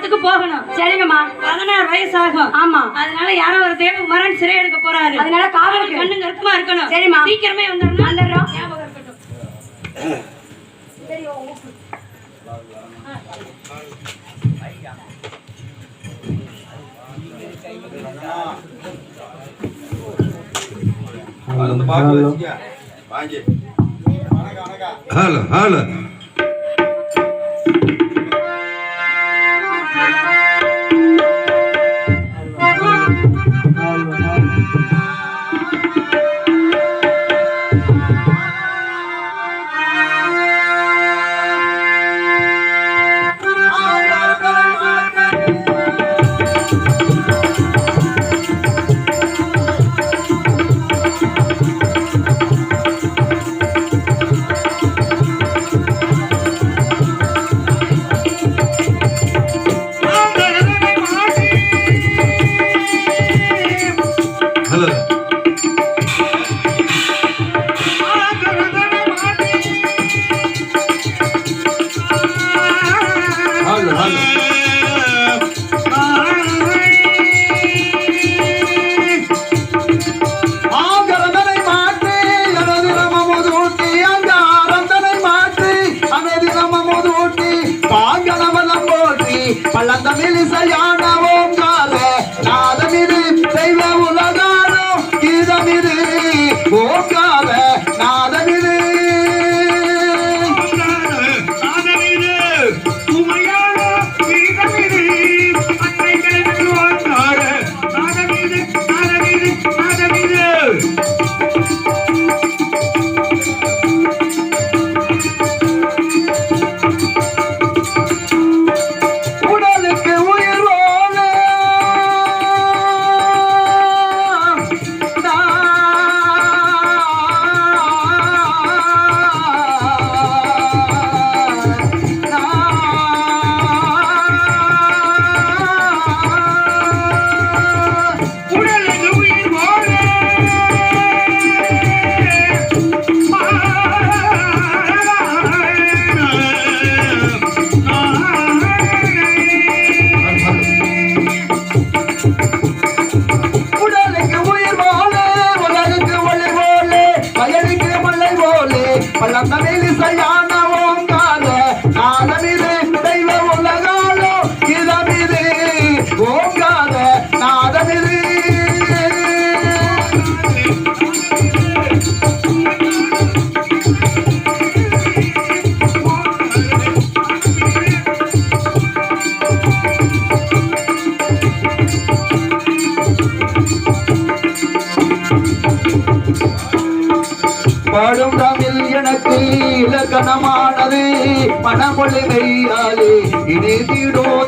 யாகத்துக்கு போகணும். சரிங்கம்மா. பதினாறு வயசு ஆகும் ஆமா. அதனால யாரோ ஒரு தேவகுமாரன் சிறை எடுக்க போறாரு. அதனால காவலுக்கு கண்ணு கருத்துமா இருக்கணும். சரிம்மா. சீக்கிரமே வந்துடணும். வந்துடுறோம். ஞாபகம் இருக்கட்டும். Hello hello. ஹலோ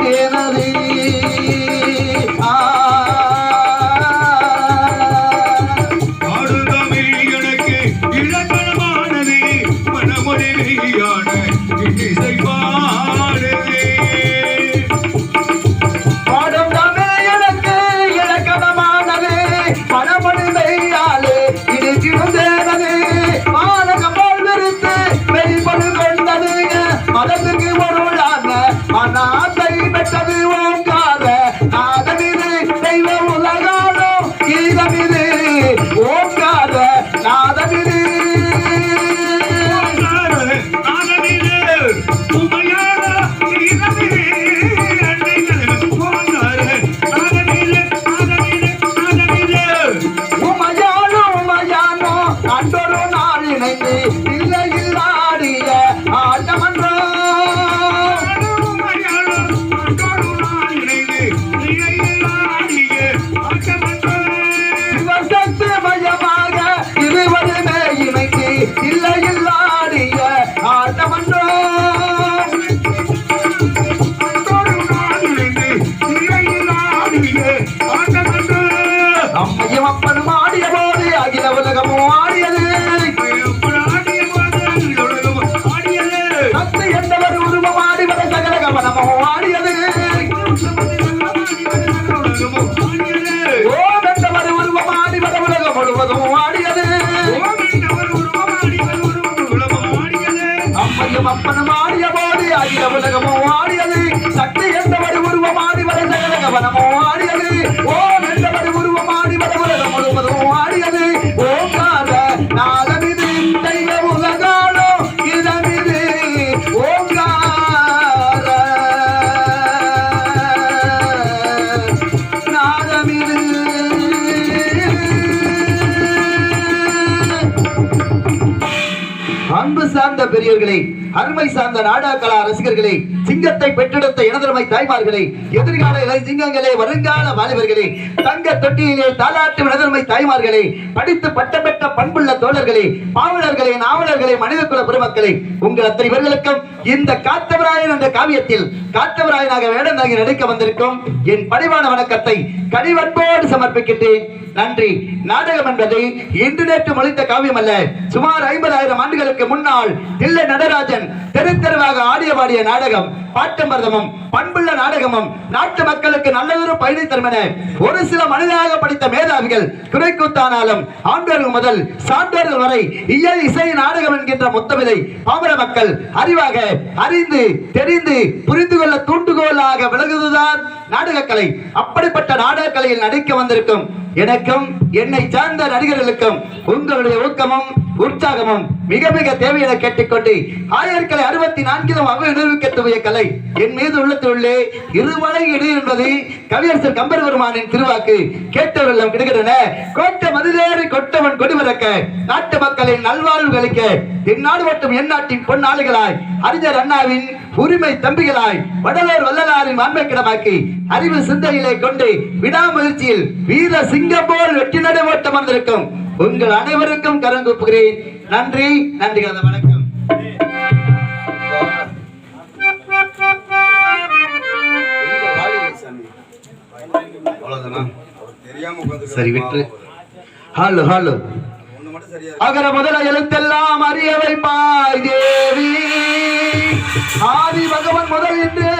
இணைந்திடோ அம்மையும் அப்பனும் ஆடிய போது அகில உலகமும் ஆடியது. சத்து என்பவர் உருவம் ஆடிவர சகல கவனமும் ஆடியது. ஓம் என்பவர் உருவம் ஆடிவர உலகம் முழுவதும் ஆடியது. அம்மையும் அப்பனும் ஆடிய போது அகில உலகமும் பெரியவர்களை அருமை சார்ந்த நாடக கலா ரசிகர்களே சிங்கத்தை பெற்றெடுத்த இனதருமை தாய்மார்களே எதிர்கால சிங்கங்களே வருங்கால வாலிபர்களே தங்க தொட்டியிலே தாலாட்டும் இனதருமை தாய்மார்களே படித்து பட்டம் பெற்ற பண்புள்ள தோழர்களே பாவலர்களே நாவலர்களே மனிதகுல பெருமக்களே உங்கள் அத்தனை பேர்களுக்கும் இந்த காத்தவராயன் என்ற காவியத்தில் காத்தவராயனாக வேடம் நடிக்க வந்திருக்கும் என் பணிவான வணக்கத்தை கனிவன்போடு சமர்ப்பிக்கின்றேன். நன்றி. நாடகம் என்பது இன்று நேற்று மொழித்த காவியம் அல்ல. சுமார் ஐம்பதாயிரம் ஆண்டுகளுக்கு முன்னால் தில்லை நடராஜன் தெரு தெருவாக ஆடிய பாடிய நாடகம் பாட்டமர்தமும் பண்புள்ள நாடகமும் நாட்டு மக்களுக்கு நல்லதொரு பயனை தரும் என ஒரு சில மனிதனாக படித்த மேதாவிகள் துணைக்குத்தானாலும் ஆண்டோர்கள் முதல் சான்றோர்கள் வரை இயல் இசை நாடகம் என்கின்ற முத்தமிழை பாமர மக்கள் அறிவாக அறிந்து தெரிந்து புரிந்து கொள்ள தூண்டுகோலாக விலகுவதுதான் நாடகக்கலை. அப்படிப்பட்ட நாடகக்கலையில் நடிக்க வந்திருக்கும் எனக்கும் என்னை சார்ந்த நடிகர்களுக்கும் உங்களுடைய ஊக்கமும் உற்சாகமும் மிக மிக தேவை என கேட்டுக்கொண்டு ஆயிரக்கலை அறுபத்தி நான்கிலும் அவை நிரூபிக்க துவைய கலை என் மீது உள்ளத்துள்ளே இருமலை இடு என்பது கவியரசர் கம்பர்வருமானின் திருவாக்கு. கேட்டவர்களும் கிடைக்கின்றன கோட்ட மதுதேறி கொட்டவன் கொடிவிறக்க நாட்டு மக்களின் நல்வாழ்வு அளிக்க என் நாடு மற்றும் என் நாட்டின் பொன்னாளுகளாய் அறிஞர் அண்ணாவின் உரிமை தம்பிகளாய் வடலூர் வல்லலாரின் மாண்மைக்கிடமாக்கி அறிவு சிந்தையிலே கொண்டு விடாமுயற்சியில் வீர சிங்கம் போல் வெற்றி நடை ஓட்டம் வந்திருக்கும் உங்கள் அனைவருக்கும் கரங்குப்புகிறேன் நன்றி நன்றி கலந்த வணக்கம். சரி விட்டு. Hello hello. அகர முதல எழுத்தெல்லாம் அறிய வைப்பாய் தேவி. ஆதி பகவன் முதல் என்று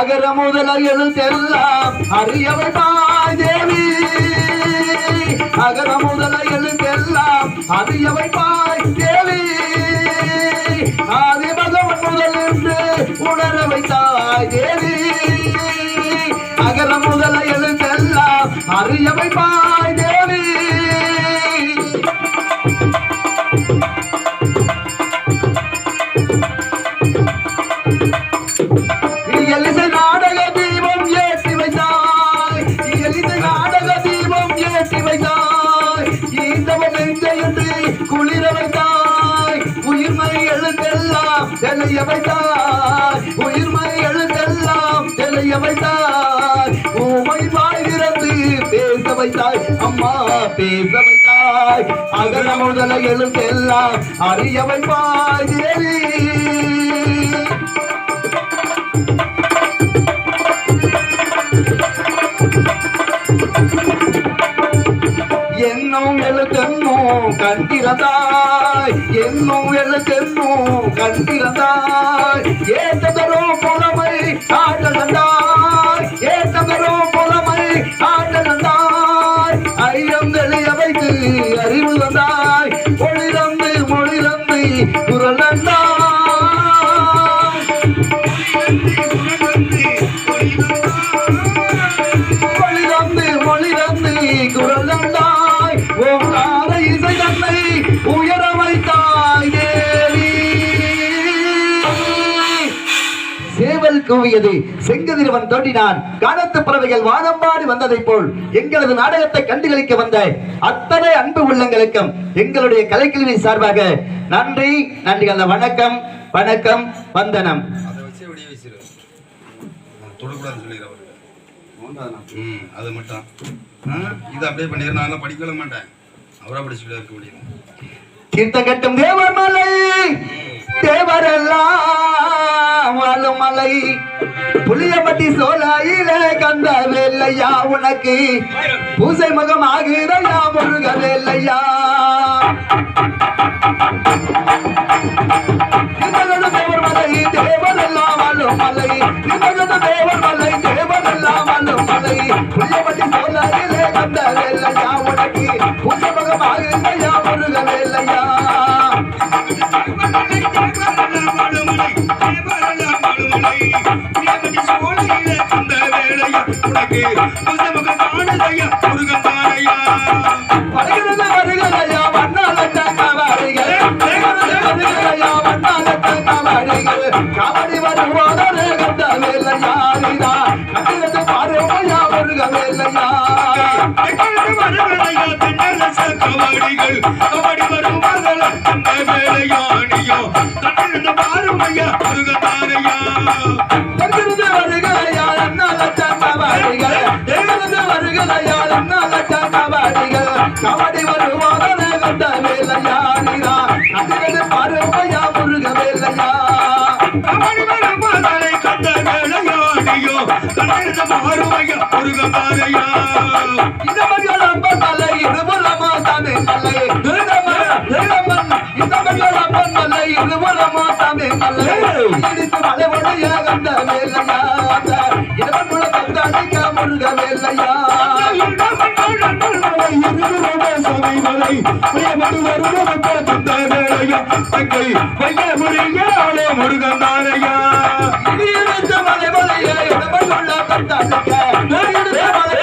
அகர முதல எழுத்தெல்லாம் அறியவள் பாய் தேவி. அகர முதல எழுத்தெல்லாம் அறியவை பாய் தேவி. ஆதி பகவன் முதல் என்று உணர வைத்தாய் தேவி. அகர முதல எழுத்தெல்லாம் அறியவை பாய் அம்மா அகல முதல எழுந்தெல்லாம் அறியவன் வைப்பாய் என்னும் எழுத்தென்னும் கண்டிருந்தாய் என்னும் எழுத்தென்னும் கண்டிருந்தாய் கூவியது. செங்கதிரவன் தோண்டினான். காலத்து பறவைகள் வானம்பாடி வந்ததைப் போல் எங்களது நாடகத்தை கண்டுகளிக்க வந்த அத்தனை அன்பு உள்ளங்களுக்கும் எங்களுடைய கலைக்கல்வி சார்பாக நன்றி நன்றி கலந்த வணக்கம் வணக்கம் வந்தனம். அதை மட்டும் இது அப்படியே பண்ணிடுற நான் படிக்கவே மாட்டேன். அவரா படிச்சுட்டு இருக்க முடியும் தீர்த்த கட்டும் தேவமலை தேவரெல்லாம் வாழும் மலை. புளியப்பட்டி சோலையில கந்த வேலையா உனக்கு? பூசை முகம் ஆகுதையா முருக வேலையா? நின்னகடு தேவர் மலை தேவரெல்லாம் வாழும் மலை. நின்னகடு தேவர் மலை தேவரெல்லாம் வாழும் மலை. புளியப்பட்டி சோலையில கந்த வேலை பாட்டு. புசமுக பாடுதையா முருகப்பாரையா வருகிறது வருகிறதையா வண்ணாலட்ட கவாடிகள் வருகிறதையா வண்ணாலட்ட கவாடிகள் காவடி வருவோதே கண்ட வேலையாரிதா கட்டிரத்து பாருமையா முருக வேலையா? வருகிறதையா திண்டரச கவாடிகள் கபடி வரும் முதல் அந்த வேலையானியோ கட்டிரத்து பாருமையா முருகப்பாரையா கபடி வருவாதே கண்ட வேலையாரிதா கட்டிடத்தை பாருமையா முருக வேலையா. கபடி வரும் மகளை கந்த வேலையானியோ தன்னிருந்த பாருமையா முருகதாரையா இந்த மகள் அப்பன் மலை இருபுறமா சாமி மலை திருடமன் திருடமன் இந்த மகள் அப்பன் மலை இருபுறமா சாமி மலை இடித்து மலை ஒழிய கண்ட வேலையா. முருகந்தாரையா இடித்த மலை ஒழிய இடமன் உள்ள நீ இடித்த மலை ஒழிய இடமன்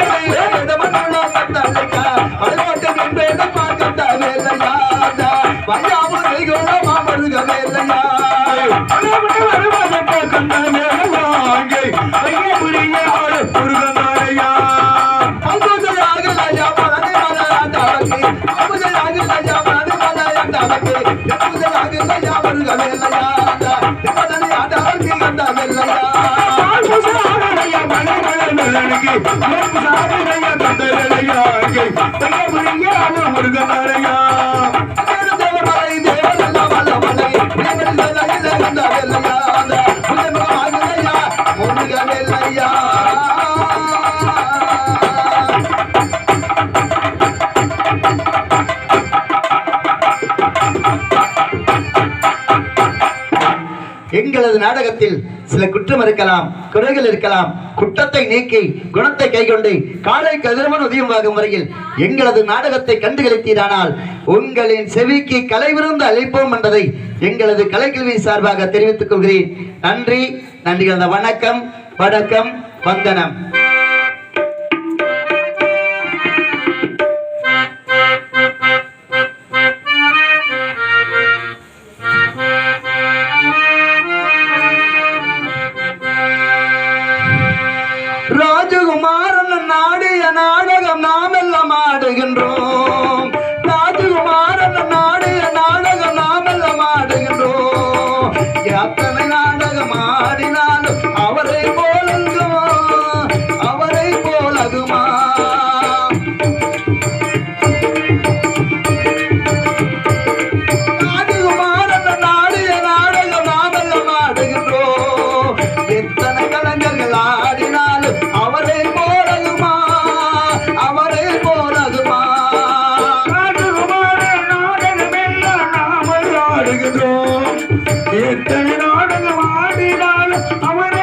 எங்களது நாடகத்தில் சில குற்றம் இருக்கலாம் குறைகள் இருக்கலாம். குற்றத்தை நீக்கி குணத்தை கைக்கொண்டு காலை கதிரவன் உதயமாகும் வரையில் எங்களது நாடகத்தை கண்டுகளித்தீரானால் உங்களின் செவிக்கு கலை விருந்து என்பதை எங்களது கலைக்கல்வி சார்பாக தெரிவித்துக் கொள்கிறேன். நன்றி நன்றி வணக்கம் வணக்கம் வந்தனம். ராஜகுமாரன் நாடிய நாடகம் நாமெல்லாம் ஆடுகின்றோம். எத்தனை நாடகம் ஆடினாலும் அவரை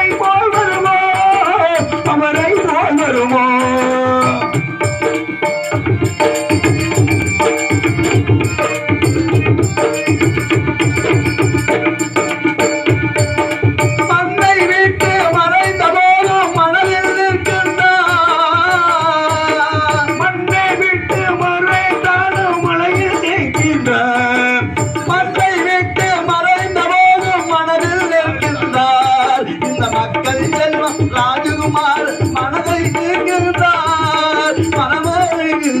去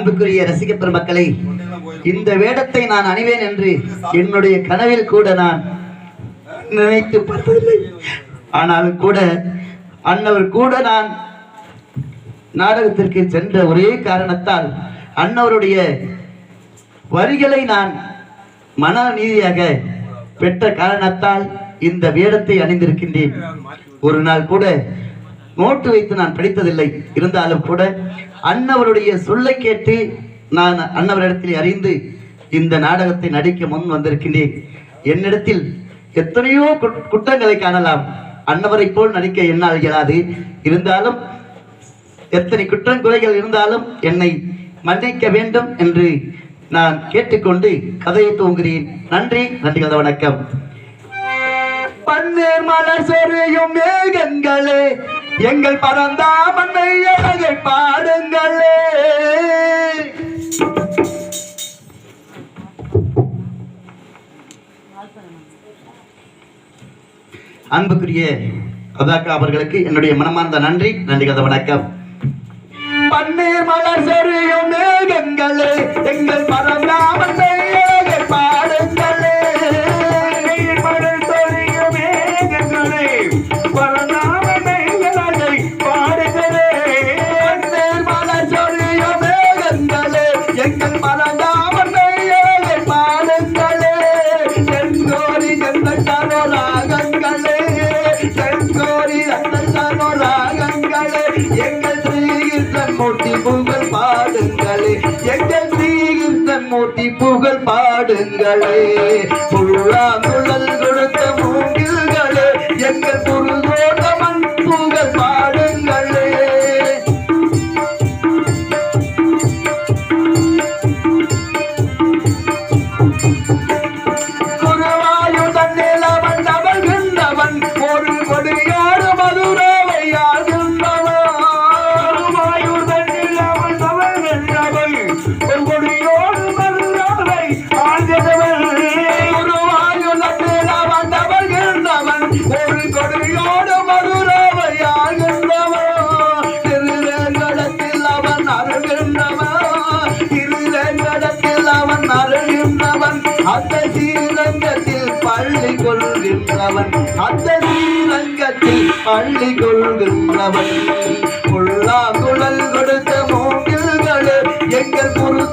அன்புக்குரிய ரசிக பெருமக்களை இந்த வேடத்தை நான் அணிவேன் என்று என்னுடைய கனவில் கூட நான் நினைத்து பார்த்ததில்லை ஆனாலும் கூட அன்னவர் கூட நான் நாடகத்திற்கு சென்ற ஒரே காரணத்தால் அன்னவருடைய வரிகளை நான் மன நீதியாக பெற்ற காரணத்தால் இந்த வேடத்தை அணிந்திருக்கின்றேன். ஒரு நாள் கூட நோட்டு வைத்து நான் படித்ததில்லை. இருந்தாலும் கூட அன்னவருடைய சொல்லை கேட்டு நான் அன்னவரிடத்தில் அறிந்து இந்த நாடகத்தை நடிக்க முன் வந்திருக்கின்றேன். என்னிடத்தில் எத்தனையோ குட்- குற்றங்களை காணலாம். அன்னவரை போல் நடிக்க என்னால் இயலாது. இருந்தாலும் எத்தனை குற்றங்குறைகள் இருந்தாலும் என்னை மன்னிக்க வேண்டும் என்று நான் கேட்டுக்கொண்டு கதையை தூங்குகிறேன் நன்றி நன்றி கதை வணக்கம். பன்னீர் மலர் சொரியும் மேகங்களே எங்கள் பரந்தாமன்னை அழகை பாடுங்களே. அன்புக்குரிய அதாக்கா அவர்களுக்கு என்னுடைய மனமார்ந்த நன்றி நன்றி கதை வணக்கம். பன்னீர் மலர் சொரியும் மேகங்களே எங்கள் பரந்தாமன்னை பாடுங்களே. எங்கள் தீர்த்தன் மூட்டி புகழ் பாடுங்களே. புல்லாங்குழல் கொடுத்த மூங்கில்களே எங்கள் புருதோட்டமன் அந்த ஸ்ரீரங்கத்தில் பள்ளி கொள்கின்றவன் அந்த ஸ்ரீரங்கத்தில் பள்ளி கொள்கின்றவன் குழல் கொடுத்த மூங்கில்களே எங்கள் குரு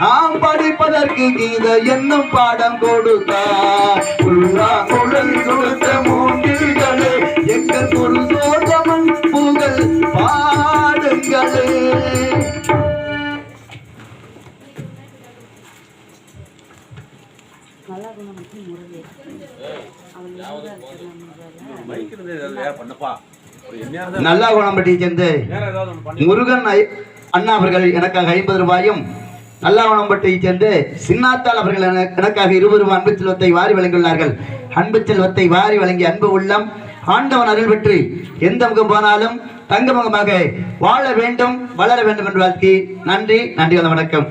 நாம் படிப்பதற்கு கீத என்னும் பாடம் கொடுத்தான் உள்ளா குழல் கொடுத்த மூங்கில்களே எங்கள் குரு தோட்டமன் புகழ் பாடுங்களே. நல்லா குணம்பட்டியை சேர்ந்து முருகன் அண்ணா அவர்கள் எனக்காக ஐம்பது ரூபாயும் நல்லாவணம்பட்டியை சேர்ந்து சின்னாத்தால் அவர்கள் என- எனக்காக இருவரும் அன்பு செல்வத்தை வாரி வழங்கியுள்ளார்கள். அன்பு செல்வத்தை வாரி வழங்கி அன்பு உள்ளம் ஆண்டவன் அருள் பெற்று எந்த முகம் போனாலும் தங்க முகமாக வாழ வேண்டும் வளர வேண்டும் என்று வாழ்த்தி நன்றி நன்றி வந்த வணக்கம்.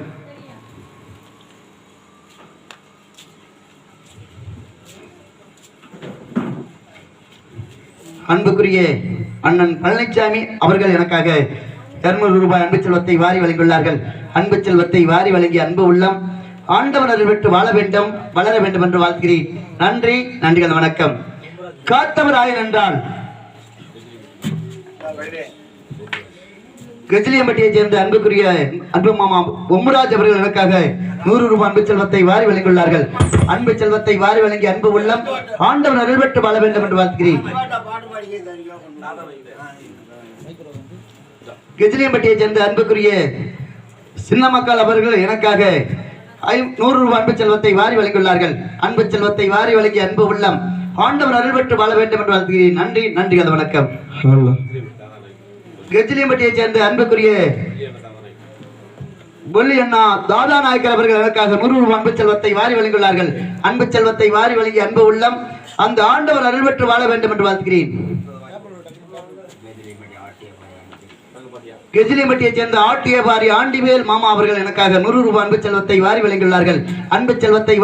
அன்புக்குரிய அண்ணன் பழனிசாமி அவர்கள் எனக்காக இருநூறு ரூபாய் அன்பு செல்வத்தை வாரி வழங்கியுள்ளார்கள். அன்பு செல்வத்தை வாரி வழங்கிய அன்பு உள்ளம் ஆண்டவன் விட்டு வாழ வேண்டும் வளர வேண்டும் என்று வாழ்கிறேன் நன்றி நன்றிகள் வணக்கம். வணக்கம் காத்தவராயன் என்றால்? கெஜிலியம்பட்டியை சேர்ந்த அன்புக்குரிய அன்பு மாமா பொம்முராஜ் அவர்கள் எனக்காக நூறு ரூபாய் அன்பு செல்வத்தை வாரி வழங்கியுள்ளார்கள். அன்பு செல்வத்தை வாரி வழங்கி அன்பு உள்ளம் ஆண்டவன் அருள் பெற்று வாழ வேண்டும் என்று வாழ்த்துகிறேன். கெஜிலியம்பட்டியைச் சேர்ந்த அன்புக்குரிய சின்ன மக்கள் அவர்கள் எனக்காக ஐ- நூறு ரூபாய் அன்பு செல்வத்தை வாரி வழங்கியுள்ளார்கள். அன்பு செல்வத்தை வாரி வழங்கி அன்பு உள்ளம் ஆண்டவர் அருள் பெற்று வாழ வேண்டும் என்று வாழ்த்துகிறேன். நன்றி நன்றி அது வணக்கம். கெஜிலியம்பட்டியை சேர்ந்த அன்புக்குரிய பொல்லி அண்ணா தாதா நாயக்கர் அவர்கள் எனக்காக நூறு அன்பு செல்வத்தை வாரி வழங்கியுள்ளார்கள். அன்பு செல்வத்தை வாரி வழங்கிய அன்பு உள்ளம் அந்த ஆண்டவர் அருள் பெற்று வாழ வேண்டும் என்று வாழ்த்துகிறேன். கெஜிலிமட்டியை சேர்ந்த ஆட்டியபாரி ஆண்டிவேல் மாமா அவர்கள் எனக்காக நூறு ரூபாய் அன்பு செல்வத்தை வாரி வழங்கியுள்ளார்கள். அன்பு செல்வத்தை